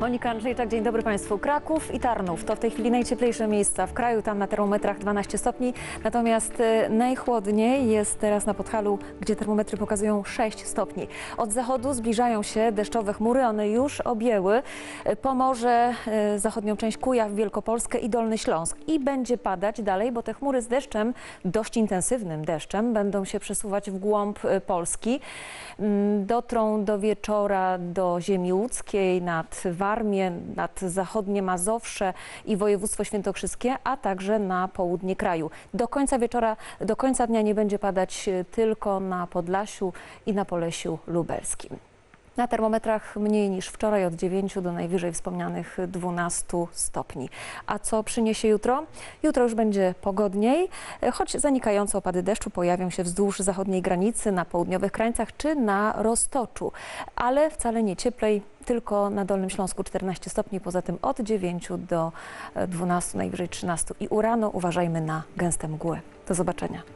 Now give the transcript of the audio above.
Monika Andrzejczak, dzień dobry Państwu. Kraków i Tarnów to w tej chwili najcieplejsze miejsca w kraju, tam na termometrach 12 stopni. Natomiast e, najchłodniej jest teraz na Podhalu, gdzie termometry pokazują 6 stopni. Od zachodu zbliżają się deszczowe chmury, one już objęły e, Pomorze, e, zachodnią część Kujaw, Wielkopolskę i Dolny Śląsk. I będzie padać dalej, bo te chmury z deszczem, dość intensywnym deszczem, będą się przesuwać w głąb Polski. Mm, Dotrą do wieczora do ziemi łódzkiej, nad Warmię, nad zachodnie Mazowsze i województwo świętokrzyskie, a także na południe kraju. Do końca wieczora, do końca dnia nie będzie padać e, tylko na Podlasiu i na Polesiu Lubelskim. Na termometrach mniej niż wczoraj od 9 do najwyżej wspomnianych 12 stopni. A co przyniesie jutro? Jutro już będzie pogodniej, choć zanikające opady deszczu pojawią się wzdłuż zachodniej granicy, na południowych krańcach czy na Roztoczu. Ale wcale nie cieplej, tylko na Dolnym Śląsku 14 stopni, poza tym od 9 do e, 12, najwyżej 13. I u rano uważajmy na gęste mgły. Do zobaczenia.